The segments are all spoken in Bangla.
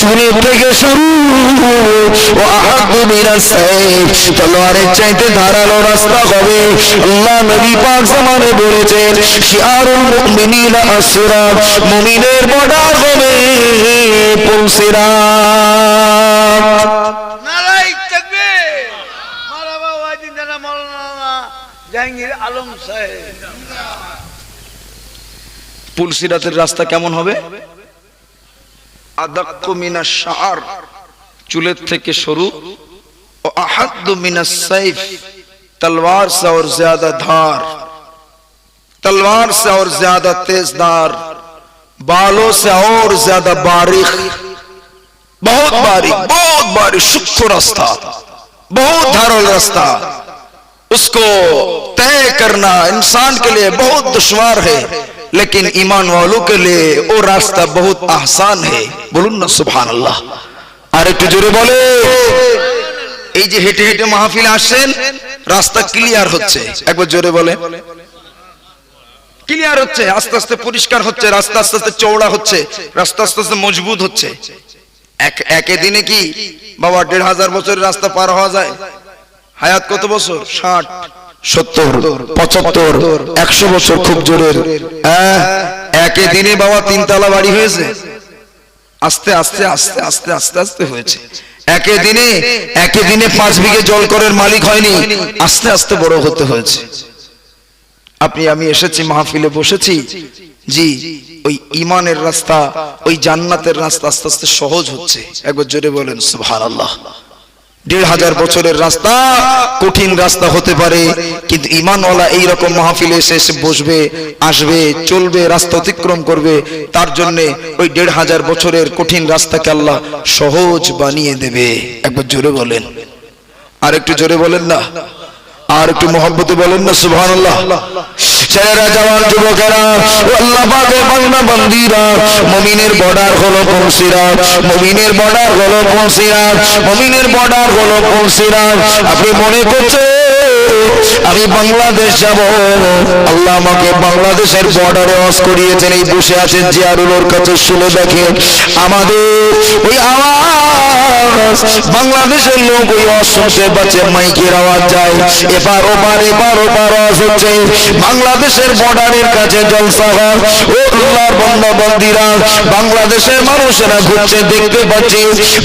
চুলের থেকে শুরু ও আহাদু মিনাস সাইফ তলোয়ারের চাইতে ধারালো রাস্তা হবে। আল্লাহ নবী পাক জামানে বলেছেন শিআরুল মুমিনিনা আসরাত মুমিনের বর্ডার হবে পুলসিরাত নারাই মারাবা ওয়াজিন জানা মৌলানা জাহাঙ্গীর আলম সাহেব। পুলসিরাতের রাস্তা কেমন হবে? ادق من الشعر শাআর تھے کہ شروع ও احد من السیف تلوار سے اور زیادہ دھار تلوار سے اور زیادہ تیز دار بالوں سے اور زیادہ باریخ بہت باریک بہت باریک شکو رستہ بہت دھارل رستہ اس کو طے کرنا انسان کے لیے بہت دشوار ہے लेकिन ईमान वालों के लिए वो रास्ता बहुत आसान है बोलून ना सुबहान अल्लाह আর একটু জোরে বলে এই যে হেঁটে হেঁটে মাহফিল আসছেন রাস্তা ক্লিয়ার হচ্ছে একবার জোরে বলে ক্লিয়ার হচ্ছে আস্তে আস্তে পরিষ্কার হচ্ছে রাস্তা আস্তে আস্তে চওড়া হচ্ছে রাস্তা আস্তে আস্তে মজবুত হচ্ছে এক একে দিনে কি বাবা দেড় হাজার বছরের রাস্তা পার হওয়া যায় হায়াত কত বছর ষাট সত্তর পঁচাত্তর একশো বছর খুব জোরের। হ্যাঁ, একে দিনে বাবা তিনতলা বাড়ি হয়েছে। আস্তে আস্তে আস্তে আস্তে আস্তে আস্তে হয়েছে। একে দিনে একে দিনে পাঁচ বিঘে জল করের মালিক হয়নি। আস্তে আস্তে বড় হতে হয়েছে। আপনি আমি এসেছি মাহফিলে বসেছি। জি ওই ইমানের রাস্তা ওই জান্নাতের রাস্তা আস্তে আস্তে সহজ হচ্ছে। একবার জোরে বলেন সুবহানাল্লাহ। দেড় হাজার বছরের রাস্তা, কঠিন রাস্তা হতে পারে, কিন্তু ইমানওয়ালা এইরকম মাহফিলে এসে বসবে, আসবে, চলবে, রাস্তা অতিক্রম করবে, তার জন্য ওই দেড় হাজার বছরের কঠিন রাস্তাকে আল্লাহ সহজ বানিয়ে দেবে। একবার জোরে বলেন। আর একটু জোরে বলেন না? আর একটু মহব্বতে বলেন না, সুবহানাল্লাহ। ছেলেরা বর্ডার আপনি মনে করছেন আমি বাংলাদেশ যাব। আল্লাহ আমাকে বাংলাদেশের বর্ডারে অস করিয়েছেন, এই বসে আছেন জিয়ারুলোর কাছে, শুনে দেখেন। আমাদের ওই আওয়াজ বাংলাদেশের লোক ওই অস শুনতে পাচ্ছে মাইকের আওয়াজ যায়। এবার ওপার এবার ওপার হচ্ছে। বাংলাদেশের বর্ডারের কাছে জলসা হয় ও আল্লাহর বন্ধা বন্দিরা বাংলাদেশের মানুষেরা ঘুরছে, দেখতে পাচ্ছি।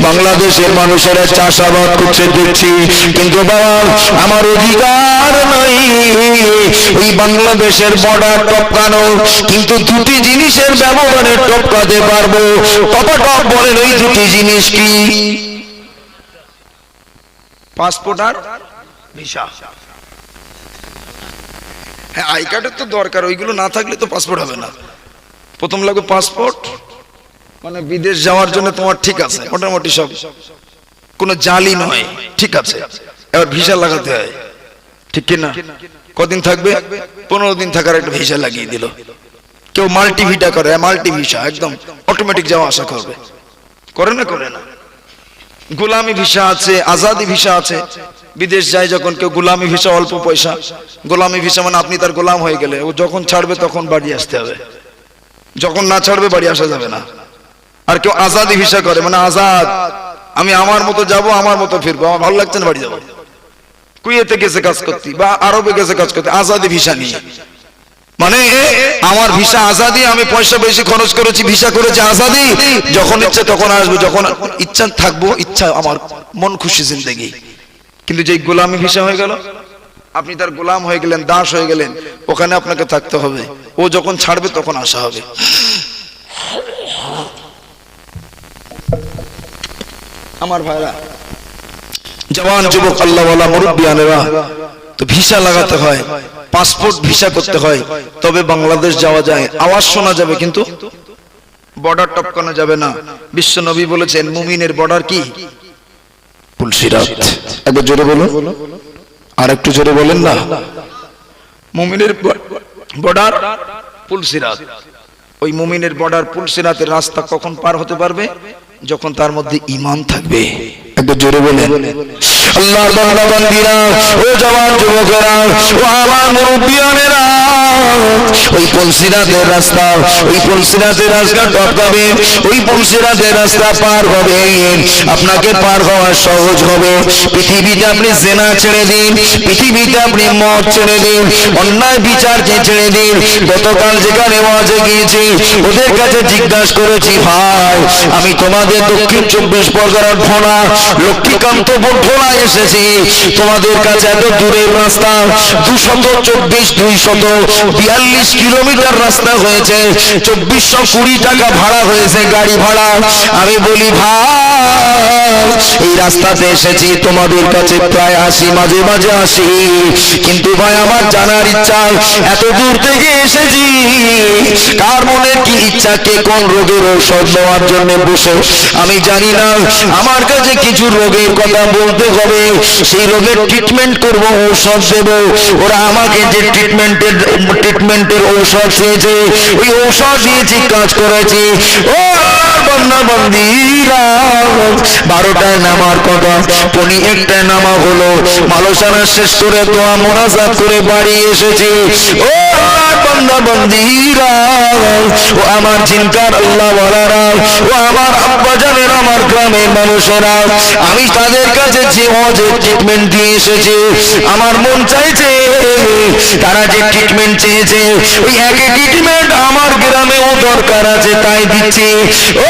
বাংলাদেশের মানুষেরা চাষাবাদ করছে, দেখছি। কিন্তু বাবা, আমার অধিকার নাই। ওই বাংলাদেশের বর্ডার টপকানো। কিন্তু দুটি জিনিসের ব্যবহারে টপকাতে পারব। টপা টপ বলেন ওই দুটি জিনিস কি? পাসপোর্ট আর ভিসা। হ্যাঁ আই কার্ডের তো দরকার, ওইগুলো না থাকলে তো পাসপোর্ট হবে না। প্রথম লাগবে পাসপোর্ট মানে বিদেশ যাওয়ার জন্য তোমার ঠিক আছে, মোটামুটি সব। কোনো জালি নয়, ঠিক আছে। এবার ভিসা লাগাতে হয়, ঠিক কি না কদিন থাকবে? পনেরো দিন থাকার একটা ভিসা লাগিয়ে দিল। কেউ মাল্টিভিটা করে, মাল্টিভিসা, একদম অটোমেটিক যাওয়া আসা করবে। করে না করে না। গোলামি ভিসা আছে, আজাদি ভিসা আছে। বিদেশ যায় যখন কেউ গোলামি ভিসা, অল্প পয়সা। গোলামি ভিসা মানে আপনি তার গোলাম হয়ে গেলে, ও যখন ছাড়বে তখন বাড়ি আসতে হবে। যখন না ছাড়বে বাড়ি আসা যাবে না। আর কেউ আজাদি ভিসা করে মানে আজাদ, আমি আমার মতো যাব, আমার মতো ফিরবো, আমার ভালো লাগছে না বাড়ি যাব কুয়েতে গেছে কাজ করতে, বা আরবে গেছে কাজ করতে, আজাদি ভিসা নিয়ে। মানে আমার ভিসা আজাদি, আমি পয়সা বেশি খরচ করেছি, ভিসা করেছি আজাদি। যখন ইচ্ছা তখন আসব, যখন ইচ্ছা থাকব, ইচ্ছা আমার মন খুশি জিন্দগি। কিন্তু যে গোলামি ভিসা হয়ে গেল, আপনি তার গোলাম হয়ে গেলেন, দাস হয়ে গেলেন, ওখানে আপনাকে থাকতে হবে। ও যখন ছাড়বে, তখন আসা হবে। আমার ভাইরা, জওয়ান যুবক, আল্লাহওয়ালা মুরব্বিয়ানেরা তো ভিসা লাগাতে হয়। পাসপোর্ট ভিসা করতে হয় তবে বাংলাদেশ যাওয়া যায়। আওয়াজ শোনা যাবে কিন্তু বর্ডার টপকানো যাবে না। বিশ্ব নবী বলেছেন মুমিনের বর্ডার কি? পুলসিরাত একবার জোরে বলুন আর একটু জোরে বলেন না। মুমিনের বর্ডার পুলসিরাত ওই মুমিনের বর্ডার পুলসিরাতের রাস্তা কখন পার হতে পারবে? যখন তার মধ্যে ইমান থাকবে। একবার জোরে বলেন। আল্লাহর বান্দা ও জওয়ান যুবকেরা, ও আমার মুরব্বিয়ানেরা, ওই পলসিরাতের রাস্তা, ওই পলসিরাতের রাস্তা টপকাবে ওই পলসিরাতের রাস্তা পার হবে। আপনাকে পার হওয়া সহজ হবে। পৃথিবীতে আপনি জেনা ছেড়ে দিন, পৃথিবীতে আপনি মদ ছেড়ে দিন, অন্যায় বিচার বিচারকে ছেড়ে দিন। গতকাল যেখানে ওয়াজে গিয়েছি, ওদের কাছে জিজ্ঞাসা করেছি, ভাই, আমি তোমাদের দক্ষিণ চব্বিশ পরগনার ভোলা লক্ষ্মীকান্তপুর ভোলা এসেছি। তোমাদের কাছে এত দূরের রাস্তা, দুশত, চব্বিশ, দুইশত, বিয়াল্লিশ কিলোমিটার রাস্তা হয়েছে। চব্বিশশো কুড়ি টাকা ভাড়া হয়েছে গাড়ি ভাড়া। আমি বলি, ভাই এই রাস্তাতে এসেছি, তোমাদের কাছে প্রায় আসি, মাঝে মাঝে আসি। কিন্তু ভাই, আমার জানার ইচ্ছা, এত দূর থেকে এসেছি। কার মনে কি ইচ্ছা, কে কোন রোগের ঔষধ নেওয়ার জন্য বসে? আমি জানি না, আমার কাছে কিছু রোগের কথা বলতে হবে। সেই রোগের ট্রিটমেন্ট করব, ঔষধ দেব। ওরা আমাকে যে ট্রিটমেন্টের ট্রিটমেন্টের ঔষধ দিয়েছে, ওই ঔষধ দিয়েছি কাজ করেছি। ও বারোটায় নামার কথা পনি একটা নামা হলো, মালসানা শেষ করে তো মোনাজাত করে বাড়ি এসেছি। ও বন্দিরা আমার চিন্তার আল্লাহ ও আমার আব্বাজানের আমার গ্রামের মানুষেরা, আমি তাদের কাছে যে অজের ট্রিটমেন্ট দিয়ে এসেছি, আমার মন চাইছে তারা যে ট্রিটমেন্ট চেয়েছে, ওই একই ট্রিটমেন্ট আমার গ্রামেও দরকার আছে, তাই দিচ্ছি। ও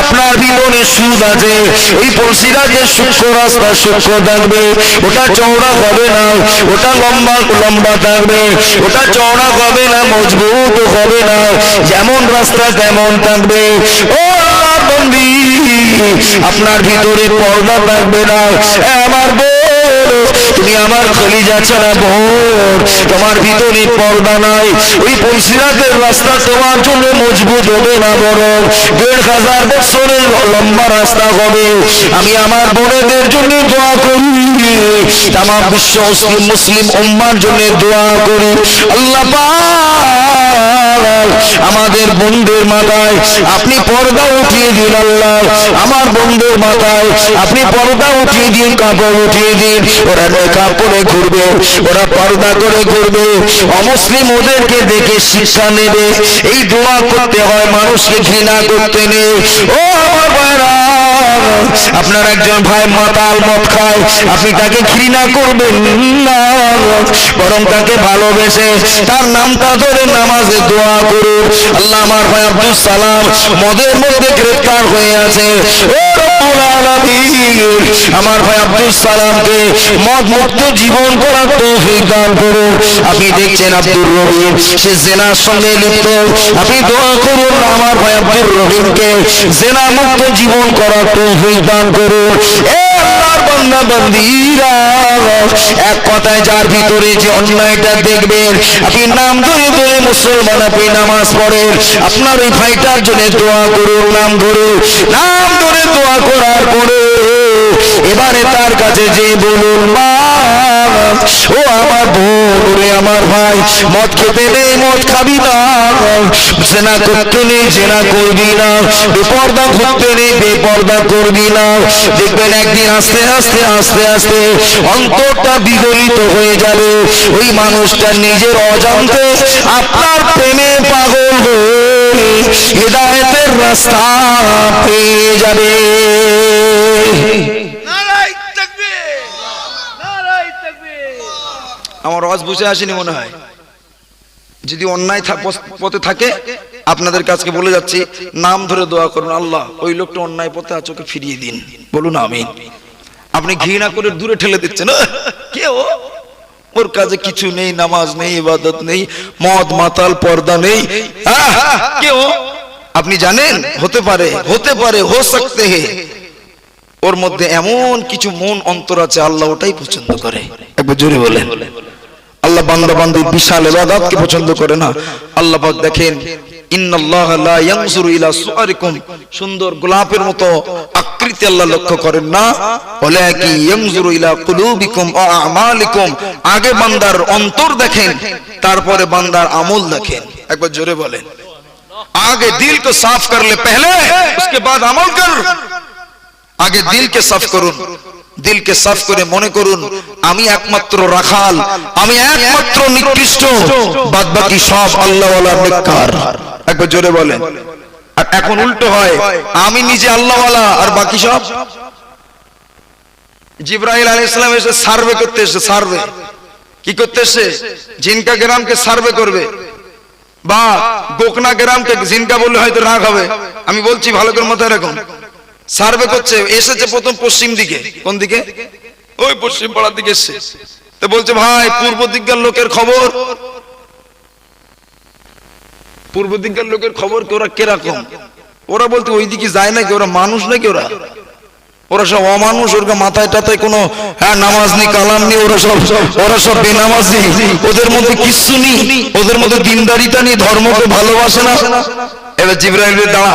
আপনার জীবনে সুদ আছে। এই পলসিরা যে সূক্ষ্ম রাস্তা সূক্ষ্ম থাকবে, ওটা চওড়া হবে না, ওটা লম্বা লম্বা থাকবে, ওটা চওড়া হবে না, মজবুত হবে না, যেমন রাস্তা তেমন থাকবে। ও আপনার ভিতরে পর্দা থাকবে না আমার তুমি আমার খলিজা ছাড়া ভোর তোমার ভিতরে পর্দা নাই। ওই পলসিরাতের রাস্তা তোমার জন্য মজবুত হবে না বরং দেড় হাজার বছরের লম্বা রাস্তা হবে। আমি আমার বোনেদের জন্য দোয়া করি। তামাম বিশ্ব মুসলিম উম্মার জন্য দোয়া করি। আল্লাহ পাক আমাদের বন্ধুর মাথায় আপনি পর্দা উঠিয়ে দিন আল্লাহ। আমার বন্ধুর মাথায় আপনি পর্দা উঠিয়ে দিন, কাপড় উঠিয়ে দিন। ওরা নেকা করে ঘুরবে, ওরা পর্দা করে ঘুরবে। অমুসলিম ওদেরকে দেখে শিক্ষা নেবে। এই দোয়া করতে হয়, মানুষকে ঘৃণা করতে নেই ও আমার আপনার একজন ভাই মাতাল মদ খায়। আপনি তাকে ঘৃণা করবেন না বরং তাকে ভালোবেসে তার নামটা ধরে নামাজে দোয়া করুন। আল্লাহ আমার ভাই আব্দুল সালাম মদের মধ্যে গ্রেফতার হয়ে আছে। আমার ভাই আব্দুল সালামকে মদ মুক্ত জীবন করার তৌফিক দান করুন। আপনি দেখছেন আব্দুল রহিম, সে জেনার সঙ্গে লিপ্ত। আপনি দোয়া করুন আমার ভাই আব্দুল রহিমকে জেনা মুক্ত জীবন করার তৌফিক দান করুন। এ আল্লাহর যার ভিতরে যে অন্যায়টা দেখবেন নাম মুসলমান নামাজ আপনার ওই ভাইটার জন্য দোয়া করুন, নাম ধরে নাম ধরে দোয়া করার পরে এবারে তার কাছে যে বলুন, মা ও আমার বোন আমার ভাই, মদ খেতে নেই মদ খাবি না। জেনা করতে নেই জেনা করবি না। বেপর্দা ঘুরতে নেই বেপর্দা করবি না। দেখবেন একদিন আস্তে আস্তে আস্তে আস্তে অন্তরটা বিগলিত হয়ে যাবে। ওই মানুষটা নিজের অজান্তে আপনার প্রেমে পাগল হয়ে হেদায়তের রাস্তা পেয়ে যাবে নারাই তাকবীর নারাই তাকবীর আমার আওয়াজ বুঝে আসেনি মনে হয়। যদি অন্যায় পথে থাকে আপনাদের কাছকে বলে যাচ্ছি নাম ধরে দোয়া করুন আল্লাহ ওই লোকটা অন্যায় পথে আছে ওকে ফিরিয়ে দিন। বলুন আমিন। আপনি ঘৃণা করে দূরে ঠেলে দিচ্ছেন "আহ, কে ও? ওর কাছে কিছু নেই নামাজ নেই ইবাদত নেই মদ মাতাল পর্দা নেই। আহ, কে ও? আপনি জানেন? হতে পারে হতে পারে হো সকতে হে। ওর মধ্যে এমন কিছু মন অন্তর আছে আল্লাহ ওটাই পছন্দ করে। একবার জোরে বলেন। আল্লাহ বান্দাবান্দি বিশাল এবাদাতকে পছন্দ করে না। আল্লাহ পাক দেখেন, ইন্নাল্লাহ লা ইয়ানজুরু ইলা সুআরিকুম। সুন্দর গোলাপের মতো আকৃতি আল্লাহ লক্ষ্য করেন না। বলে কি ইয়ানজুরু ইলা কুলুবিকুম ও আমালিকুম। আগে বান্দার অন্তর দেখেন, তারপরে বান্দার আমল দেখেন। একবার জোরে বলেন। আগে দিল কো সাফ করলে পহলে, উসকে বাদ আমল কর। আগে দিল কে সাফ করুন। দিলকে সাফ করে মনে করুন, আমি একমাত্র রাখাল, আমি একমাত্র নিকৃষ্ট। বাদ বাকি সব আল্লাহ একবার জোরে বলেন। আর এখন উল্টো হয়, আমি নিজে আল্লাহওয়ালা, আর বাকি সব? জিব্রাহিল আলাইহিস সালাম এসে সার্ভে করতে এসে সার্ভে। কি করতে এসে জিনকা গ্রামকে সার্ভে করবে। বা গোকনা গ্রামকে জিনকা বললে হয়তো রাগ হবে। আমি বলছি ভালো করে মাথায় রাখুন। সার্ভে করছে, এসেছে প্রথম পশ্চিম দিকে। কোন দিকে? ওই পশ্চিম পাড়ার দিকে এসছে। তো বলছে, ভাই, পূর্ব দিককার লোকের খবর। পূর্ব দিককার লোকের খবর কি, ওরা কীরকম? ওরা বলতে ওই দিকে যায় নাকি? ওরা মানুষ নাকি ওরা? ওরা সব অমানুষ, ওর মাথায় টাথায় কোনো হ্যাঁ নামাজ নেই, কালাম নেই, ওরা সব ওরা সব বেনামাজি ওদের মধ্যে কিচ্ছু নেই। ওদের মধ্যে দিনদারিতা নেই, ধর্মকে ভালোবাসে না। এবার জিব্রাইল দাঁড়া।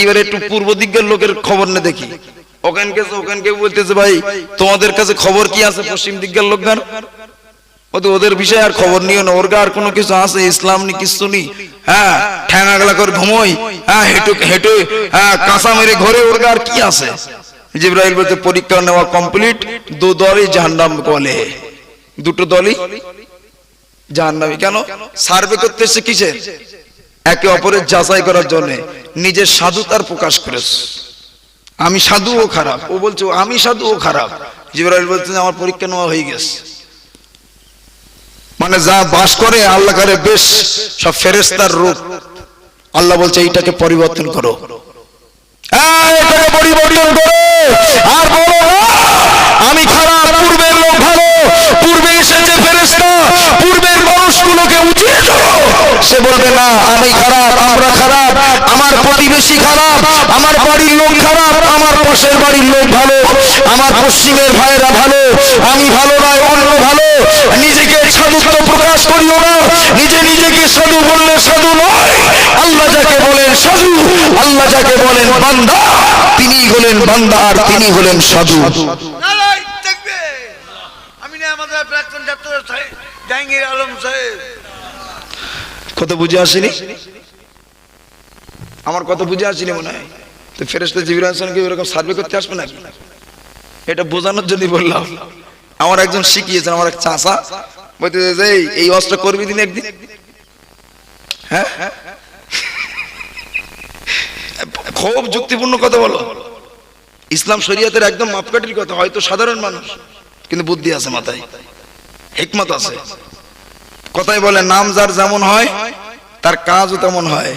এইবার একটু পূর্ব দিকের লোকের খবর না দেখি। বলতেছে, ভাই, তোমাদের কাছে খবর কি আছে পশ্চিম দিকের ওদের বিষয়ে আর খবর নিও না ওরগা আর কোনো কিছু আছে, ইসলাম নি কিছু নি। হ্যাঁ ঠ্যাঙা গলা করে ঘুমোই। হ্যাঁ হেঁটু হ্যাঁ কাঁচা মেরে ঘরে ওর গা আর কি আছে? জিব্রাইল বলতে পরীক্ষা নেওয়া কমপ্লিট, দু দলই জাহান্নাম বলে। দুটো দলই জাহান্নামী। কেন? সার্ভে করতে এসে কিসের? একে অপরের যাচাই করার জন্য নিজের সাধুতার প্রকাশ করেছে। আমি সাধু ও খারাপ। ও বলছে, আমি সাধু ও খারাপ। জিবরাইল বলছেন আমার পরীক্ষা নেওয়া হয়ে গেছে। মানে যা বাস করে, আল্লাহ করে বেশ, সব ফেরেস্তার রূপ। আল্লাহ বলছে, এইটাকে পরিবর্তন করো। আমি খারাপ পূর্বের লোক ভালো পূর্বে এসেছে ফেরেস্তা মানুষগুলোকে উঠিয়ে দাও সে বলবে, না, আমি খারাপ, আমরা খারাপ, আমার প্রতিবেশী খারাপ, আমার বাড়ির লোক খারাপ, আমার পাশের বাড়ির লোক ভালো, আমার পশ্চিমের ভাইরা ভালো, আমি ভালো নয়, অন্য ভালো। নিজেকে সাধুত্ব প্রকাশ করিও না, নিজে নিজেকে সাধু বললে সাধু নয়। আল্লাহ যাকে বলেন সাধু, আল্লাহ যাকে বলেন বান্দা তিনি হলেন বান্দা আর তিনি হলেন সাধু নারাই থাকবে আমি না আমাদের প্রাক্তন ছাত্র সাহেব জাহাঙ্গীর আলম সাহেব। কত বুঝে আসেনি? আমার কত বুঝে আসেনি মনে হয়। তো ফেরেস্তা জিবির হাসানকে এরকম সার্ভে করতে আসবে নাকি? এটা বোঝানোর জন্য বললাম। আমার একজন শিখিয়েছেন, আমার এক চাষা বলতে এই অস্ত্র করবি দিন একদিন? হ্যাঁ? খুব যুক্তিপূর্ণ কথা বলো। ইসলাম শরীয়তের একদম মাপকাঠির কথা, হয়তো সাধারণ মানুষ। কিন্তু বুদ্ধি আছে মাথায়। হেকমত আছে। কথাই বলে, নাম যার যেমন হয়, তার কাজও তেমন হয়।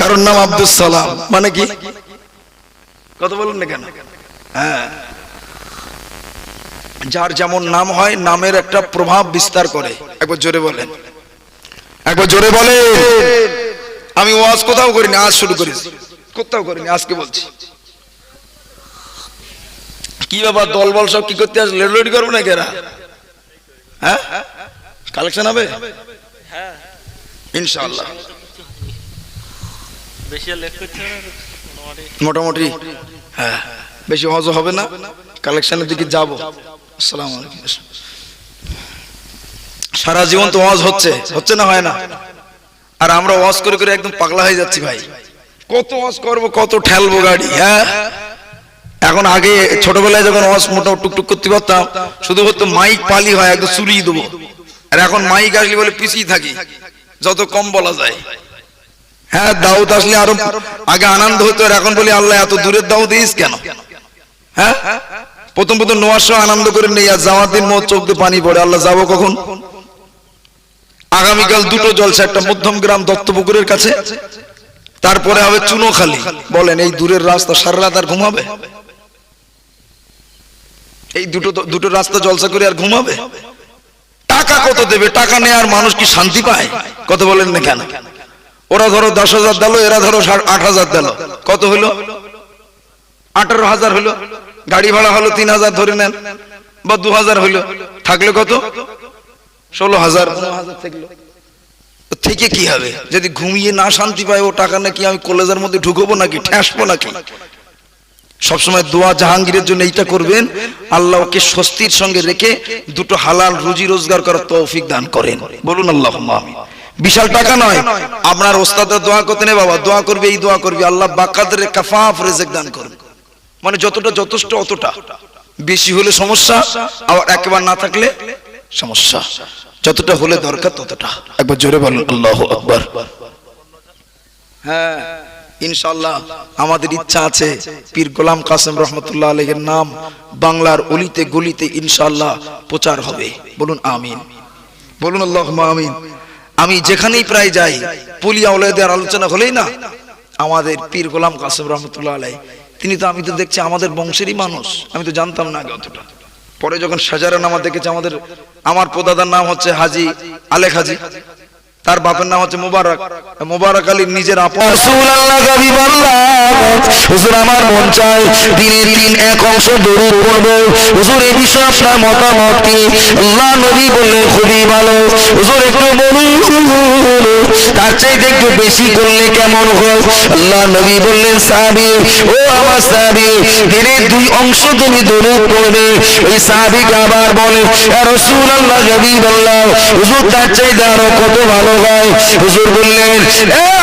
কারণ নাম আব্দুল সালাম। মানে কি? কথা বলেন না কেন? হ্যাঁ। যার যেমন নাম হয়, নামের একটা প্রভাব বিস্তার করে। একবার জোরে বলেন। একবার জোরে বলে আমি ওয়াজ কোথাও করিনি, আজ শুরু করেছি কোথাও করিনি, আজকে বলছি। কি ব্যাপার দল বল সব কি করতে আসলে? লেডি করব না কেরা হ্যাঁ? কালেকশন হবে? ইনশাআল্লাহ। হবে না মোটামুটি। মোটামুটি হ্যাঁ বেশি হজ হবে না কালেকশনের দিকে যাব। আসসালামু আলাইকুম। সারা জীবন তো ওয়াজ হচ্ছে হচ্ছে না হয় না? আর আমরা ওয়াজ করে করে একদম পাগলা হয়ে যাচ্ছি ভাই। কত ওয়াজ করব কত ঠেলবো গাড়ি হ্যাঁ? এখন আগে ছোটবেলায় যখন ওয়াজ মোটা টুকটুক করতে পারতাম শুধু হতো মাইক পালি হয় একদম চুরিয়ে দেবো। আর এখন মাইক আসলে বলে পিছিয়ে থাকি, যত কম বলা যায়। হ্যাঁ দাউদ আসলে আরও আগে আনন্দ হতো, আর এখন বলি, আল্লাহ, এত দূরের দাউদ দিস কেন? হ্যাঁ? প্রথম প্রথম সময় আনন্দ করে নেই, আর যাওয়ার দিন মোট চোখ দিয়ে পানি পড়ে, আল্লাহ, যাব কখন? আগামীকাল দুটো জলসা, একটা মধ্যম গ্রাম দত্তপুকুরের কাছে। তারপরে হবে চুনোখালি। বলেন, এই দূরের রাস্তা সারা রাত আর ঘুমাবে? এই দুটো দুটো রাস্তা জলসা করে আর ঘুমাবে? টাকা কত দেবে? টাকা নেয়ার মানুষ কি শান্তি পায়? কত বলেন না কেন? ওরা ধরো দশ হাজার দিল, এরা ধরো আট হাজার দিল। কত হলো আঠারো হাজার হলো গাড়ি ভাড়া হলো তিন হাজার, ধরে নেন। বা দু হাজার হইল। থাকলে কত? ষোলো হাজার। থেকে কি হবে? যদি ঘুমিয়ে না শান্তি পায়, ও টাকা নাকি আমি কলেজের মধ্যে ঢুকবো নাকি? ঠেসবো নাকি? সবসময় দোয়া জাহাঙ্গীরের জন্য এইটা করবেন আল্লাহ ওকে স্বস্তির সঙ্গে রেখে দুটো হালাল রুজি রোজগার করার তৌফিক দান করেন। বলুন আল্লাহ বিশাল টাকা নয়, আপনার ওস্তাদের দোয়া করতে নেই বাবা, দোয়া করবে, এই দোয়া করবে, আল্লাহ বাকাদের কাফাফ রেজেক দান করবে মানে যতটা যথেষ্ট অতটা। বেশি হলে সমস্যা, আবার একেবারে না থাকলে সমস্যা। যতটা হলে দরকার ততটা। একবার জোরে বলুন, আল্লাহ আকবার। হ্যাঁ। ইনশাল্লাহ আমাদের ইচ্ছা আছে, পীর গোলাম কাসেম রহমতুল্লাহ আলহের নাম বাংলার অলিতে গলিতে ইনশাল্লাহ প্রচার হবে। বলুন আমিন। বলুন আল্লাহ আমিন। আমি যেখানেই প্রায় যাই পুলিয়া ওলাদের আলোচনা হলেই না, আমাদের পীর গোলাম কাসেম রহমতুল্লাহ আলাই, তিনি তো আমি তো দেখছি আমাদের বংশেরই মানুষ, আমি তো জানতাম না অতটা। পরে যখন সাজারা নামা দেখেছি আমাদের, আমার প্রদাদার নাম হচ্ছে হাজি আলেখ হাজি। তার বাপের নাম হচ্ছে মুবারক। মুবারক আলীর নিজের আমার মন দিনে এক অংশ হুজুর বিষয়ে আপনার মতামত কি? আল্লাহ নবী বললেন খুবই ভালো। হুজুর, একটু বলুন। তার চাইতে একটু বেশি করলে কেমন হয়? আল্লাহ নবী বললেন ও আমার সাহাবী দুই অংশ তুমি দরুদ পড়বে। ওই সাহাবীকে আবার বলে ইয়া রাসূলুল্লাহ হাবিবাল্লাহ হুজুর, তার চাইতে আরও কত ভালো হয়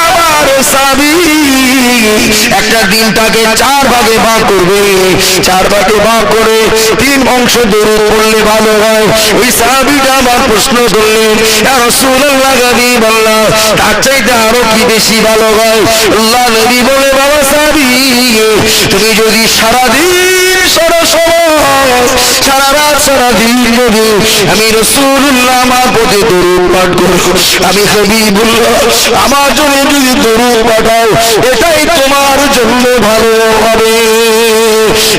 আমার একটা দিনটাকে চার ভাগে ভাগ করবে। চার ভাগে ভাগ করে তিন অংশ দূরে পড়লে ভালো হয়। ওই আবার প্রশ্ন করলেন হাবিবাল্লাহ তার চাইতে আরও কি বেশি ভালো হয়? বলে, বাবা সাহাবী তুমি যদি সারাদিন সারা সময় আমি আমার জন্য যদি দরু পাঠাও, এটাই তোমার জন্য ভালো হবে।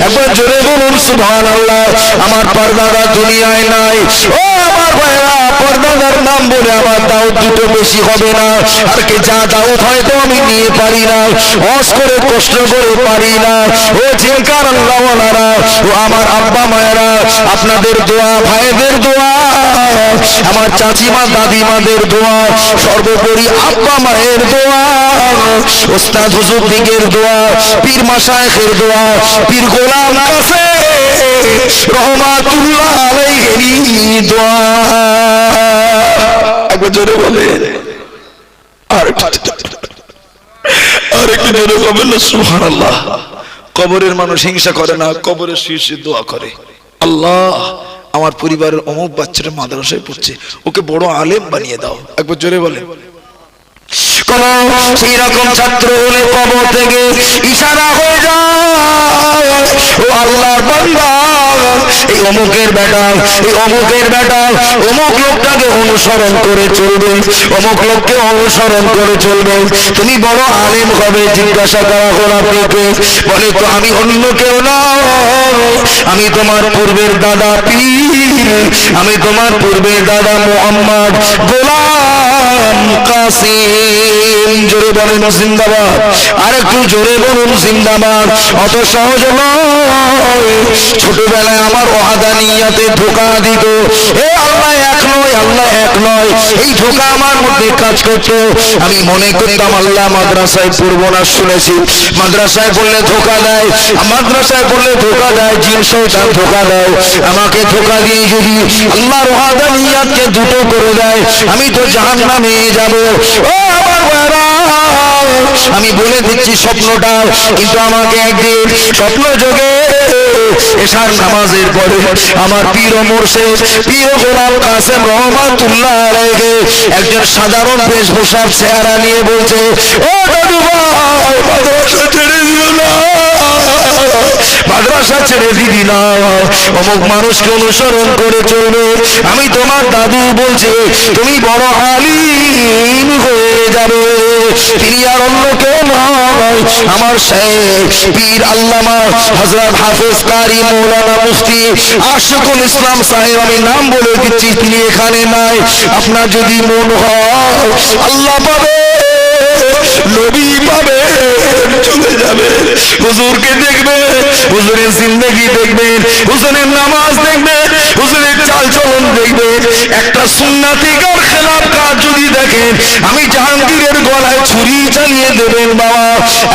একবার জোরে বলুন সুভান আল্লাহ আমার পর্দারা দুনিয়ায় নাই। ও আমার ভাইরা পর্দাদার নাম বলে আমার দাও দুটো বেশি হবে না। আর কে যা দাও হয়তো আমি নিয়ে পারি না। অস করে কষ্ট করে পারি না। ও জিনকার আল্লাহওয়ালারা ও আমার আব্বা মায়েরা, আপনাদের দোয়া, ভাইদের দোয়া, আমার চাচিমা, দাদিমাদের দোয়া, সর্বোপরি আব্বা মায়ের দোয়া, ওস্তাদ হুজুর দিগের দোয়া, পীর মাশায়েখের দোয়া, পীর গোলাম কাছে কবরের মানুষ হিংসা করে না কবরের শীর্ষে দোয়া করে আল্লাহ আমার পরিবারের অমুক বাচ্চাটা মাদ্রাসায় পড়ছে ওকে বড় আলেম বানিয়ে দাও একবার জোরে বলে কোন সেই রকম ছাত্র হলে কবর থেকে ইশারা হয়ে যায় ও আল্লাহর বান্দা এই অমুকের বেটা, এই অমুকের বেটা, অমুক লোকটাকে অনুসরণ করে চলবে। অমুক লোককে অনুসরণ করে চলবে। তুমি বড় আলেম হবে, জিজ্ঞাসা করা হল আপনাকে। বলে, তো আমি অন্য কেউ না। আমি তোমার পূর্বের দাদা পি আমি তোমার পূর্বের দাদা মোহাম্মদ গোলাম কাসিম। জোরে বলুন, জিন্দাবাদ। আর একটু জোরে বলুন, জিন্দাবাদ। অত সহজ নয়। ছোটবেলায় আমার ওয়াদানিয়াতে ধোকা দিত। এ আল্লাহ, এক নয়, আল্লাহ, এক নয়। এই ধোকা আমার মধ্যে কাজ করতো। আমি মনে করতাম, আল্লাহ মাদ্রাসায় পড়ব না শুনেছি। মাদ্রাসায় পড়লে ধোকা দেয়, মাদ্রাসায় পড়লে ধোকা দেয়, জিন শয়তান ধোকা দেয়। আমাকে ধোকা দিয়ে যদি আল্লাহর ওয়াদানিয়াতকে দুটো করে দেয়, আমি তো জাহান্নামে যাব। ও আমার আমি বলে দিচ্ছি স্বপ্নটা, কিন্তু আমাকে একদিন স্বপ্ন যোগে এশার নামাজের পরে আমার পীর মোর্শেদ, পীর গোলাম কাসেম রহমাতুল্লাহ আলাইহি একজন সাধারণ বেশভূষার চেহারা নিয়ে বলছে, ও দাদু ভাই মাদ্রাসা ছেড়ে দিও না। মাদ্রাসা ছেড়ে দিবি না। অমুক মানুষকে অনুসরণ করে চলবে। আমি তোমার দাদু বলছে, তুমি বড় আলিম হয়ে যাবে। তিনি আর অন্য কেউ নয়। আমার শেখ, পীর আল্লামা হযরত হাফেজ কারি মৌলানা মুফতি আশিকুল ইসলাম সাহেব, আমি নাম বলে দিচ্ছি, তিনি এখানে নাই। আপনার যদি মন হয়, আল্লাহ পাবে। নবী পাবে, চলে যাবে। হুজুরকে দেখবে, হুজুরের জিন্দগি দেখবে, হুজুরের নামাজ দেখবে, হুজুরের চাল চলন দেখবে। একটা সুন্নাতিকার কাজ যদি দেখেন, আমি জাহাঙ্গীরের গলায় ছুরি চালিয়ে দেবেন, বাবা,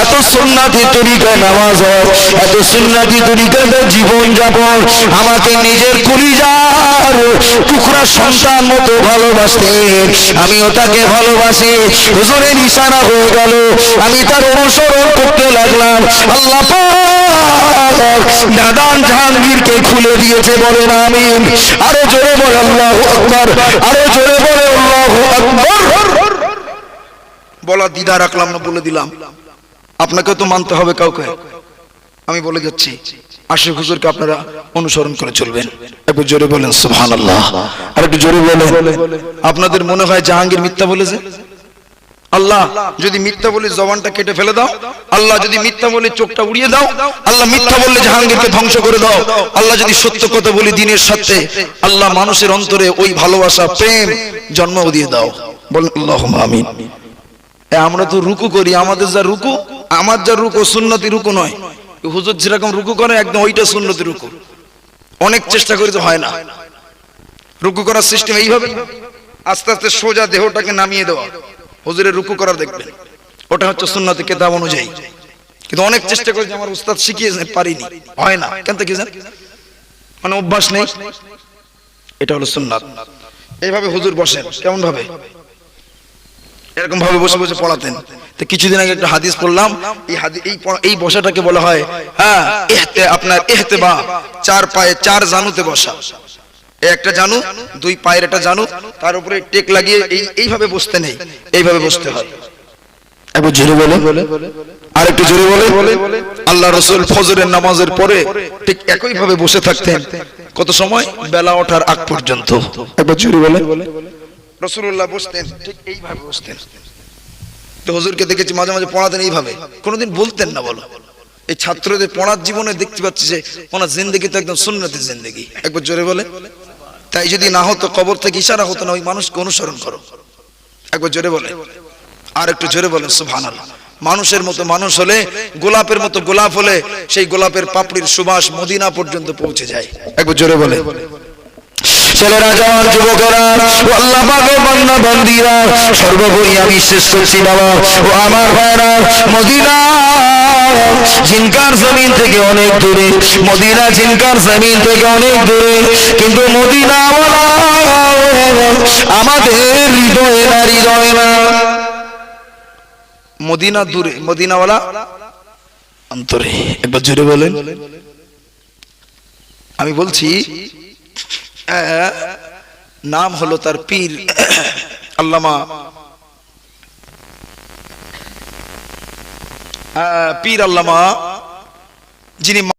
এত সুন্নাতি তরিকায় নামাজ হয়, এত সুন্নাতি তরিকায় জীবন যাপন। আমাকে নিজের কলিজার টুকরা সন্তান মতো ভালোবাসতেন, আমিও তাকে ভালোবাসি। হুজুরের ইশারা হয়ে গেল। আমি তার অনুসরণ করতে লাগলাম। আল্লাহ দাদান জাহাঙ্গীরকে খুলে দিয়েছে, বলেন আমি আরও জোরে বলে আল্লাহ আকবার, আরও জোরে বলে আল্লাহ আকবার। বলা দ্বিধা রাখলাম না, বলে দিলাম। আপনাকে তো মানতে হবে কাউকে। আমি বলে যাচ্ছি, আশিক হুজুরকে আপনারা অনুসরণ করে চলবেন। একটু জোরে বলেন সুবহান আল্লাহ আর একটু জোরে বলে আপনাদের মনে হয় জাহাঙ্গীর মিথ্যা বলেছে? আল্লাহ, যদি মিথ্যা বলে জবানটা কেটে ফেলে দাও, আল্লাহ যদি মিথ্যা বলে চোখটা উড়িয়ে দাও, আল্লাহ মিথ্যা বললে জাহাঙ্গীরকে ধ্বংস করে দাও, আল্লাহ যদি সত্য কথা বলি দিনের সাথে, আল্লাহ মানুষের অন্তরে ওই ভালোবাসা, প্রেম জন্ম দিয়ে দাও। বলেন আল্লাহ আমিন। আমরা তো রুকু করি, আমাদের যা রুকু, আমার যা রুকু সুন্নতি রুকু নয়। হুজুর যেরকম রুকু করে, একদম ওইটা সুন্নতি রুকু। অনেক চেষ্টা করি তো হয় না। রুকু করার সিস্টেম এইভাবে, আস্তে আস্তে সোজা দেহটাকে নামিয়ে দেওয়া। হুজুরের রুকু করার দেখবেন ওটা হচ্ছে সুন্নতি কেতাব অনুযায়ী। কিন্তু অনেক চেষ্টা করেছি, আমার উস্তাদ শিখিয়েছে, পারিনি। হয় না। কেন কি জান? মানে অভ্যাস নেই। এটা হলো সুন্নাত। এইভাবে হুজুর বসেন কেমন ভাবে এরকম ভাবে বসে বসে পড়াতেন। তো কিছুদিন আগে একটা হাদিস পড়লাম, এই এই এই বসাটাকে বলা হয় হ্যাঁ আপনার ইহতেবা, চার পায়ে চার জানুতে বসা। একটা জানু, দুই পায়ের একটা জানু, তার উপরে টেক লাগিয়ে এই এইভাবে বসতে নেই, এইভাবে বসতে হয়। বলে। আর একটু বলে। আল্লাহ রসুল ফজরের নামাজের পরে ঠিক একই ভাবে বসে থাকতেন। কত সময়? বেলা ওঠার আগ পর্যন্ত। বলে। বসতেন, ঠিক এইভাবে বসতেন। তো হুজুরকে দেখেছি মাঝে মাঝে পড়াতেন এইভাবে। কোনোদিন বলতেন না বলো। এই ছাত্রদের পড়ার জীবনে দেখতে পাচ্ছি যে ওনার জিন্দগি তো একদম সুন্নতের জিন্দগি। একবার জোরে বলে। তাই যদি না হতো, কবর থেকে ইশারা হতো না, ওই মানুষকে অনুসরণ করো। একবার জোরে বলে। আর একটু জোরে বলেন সুবহানাল্লাহ। মানুষের মতো মানুষ হলে, গোলাপের মতো গোলাপ হলে, সেই গোলাপের পাপড়ির সুবাস মদিনা পর্যন্ত পৌঁছে যায়। একবার জোরে বলে। ছেলেরা সর্বোপরি আমি শেষ করছি বাবা ও আমার ভাইরা মদিনা জিনকার জমিন থেকে অনেক দূরে, মদিনা জিনকার জমিন থেকে অনেক দূরে। কিন্তু মদিনা আমাদের হৃদয়ে না হৃদয়ে না। মদিনা দূরে মদিনাওয়ালা অন্তরে। একবার জোরে বলেন। আমি বলছি নাম হলো তার পীর আল্লামা পীর আল্লামা যিনি